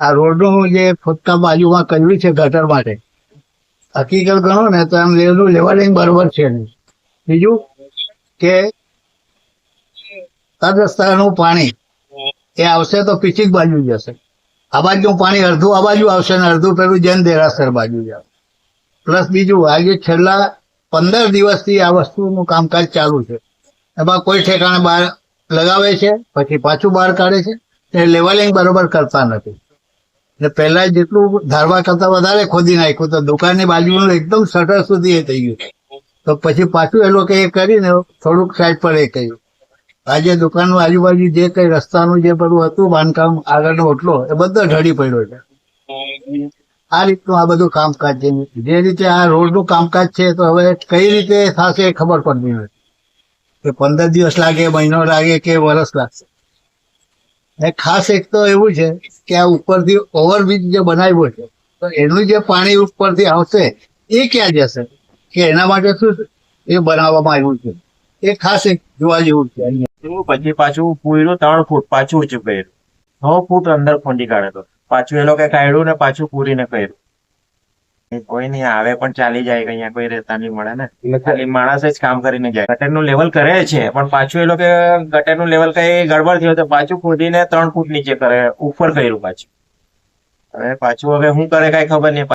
આ રોડનું જે ખોદકામ બાજુમાં કર્યું છે ગટર માટે. હકીકત ગણો ને તો એમ રેલનું લેવલિંગ બરોબર છે નહીં. બીજું કે રસ્તાનું પાણી એ આવશે તો પીચીક બાજુ જશે આ બાજુનું પાણી અડધું આ બાજુ આવશે ને અડધું પેલું જૈન દેરાસર બાજુ જશે પ્લસ બીજું આજે છેલ્લા પંદર દિવસથી આ વસ્તુનું કામકાજ ચાલુ છે. એમાં કોઈ ઠેકાણે બહાર લગાવે છે, પછી પાછું બહાર કાઢે છે. એ લેવલિંગ બરોબર કરતા નથી. એટલે પહેલા જેટલું ધારવા કરતા વધારે ખોદી નાખ્યું. તો દુકાનની બાજુનું એકદમ શટર સુધી એ થઈ ગયું. તો પછી પાછું એ લોકો એ કરીને થોડુંક સાઈડ પર એ કર્યું. આજે દુકાનનું આજુબાજુ જે કઈ રસ્તાનું જે બધું હતું, બાંધકામ, આગળનો ઓટલો, એ બધો ઢળી પડ્યો છે. આ રીતનું આ બધું કામકાજ છે. જે રીતે આ રોડનું કામકાજ છે, તો હવે કઈ રીતે થશે એ ખબર પડતી નથી. પંદર દિવસ લાગે, મહિનો લાગે કે વર્ષ લાગશે. ને ખાસ એક તો એવું છે કે આ ઉપરથી ઓવરબ્રિજ જે બનાવ્યો છે, તો એનું જે પાણી ઉપરથી આવશે, એ ક્યાં જશે? કે એના માટે શું એ બનાવવામાં આવ્યું છે? એ ખાસ એક જોવા જેવું છે અહીંયા. પછી પાછું પૂર્યું ત્રણ ફૂટ, પાછું ઊંચું કર્યું. છ ફૂટ અંદર ખોંડી કાઢે તો પાછું એ લોકો કાઢ્યું ને પાછું પૂરીને કર્યું. કોઈ નહીં આવે પણ ચાલી જાય કે અહીંયા કોઈ રહેતા નહીં મળે ને. ખાલી માણસ જ કામ કરીને જાય. ગટરનું લેવલ કરે છે પણ પાછું એ લોકો ગટરનું લેવલ કઈ ગડબડ થયું તો પાછું ખોદીને ત્રણ ફૂટ નીચે કરે ઉપર કર્યું પાછું. હવે પાછું હવે શું કરે કઈ ખબર નહીં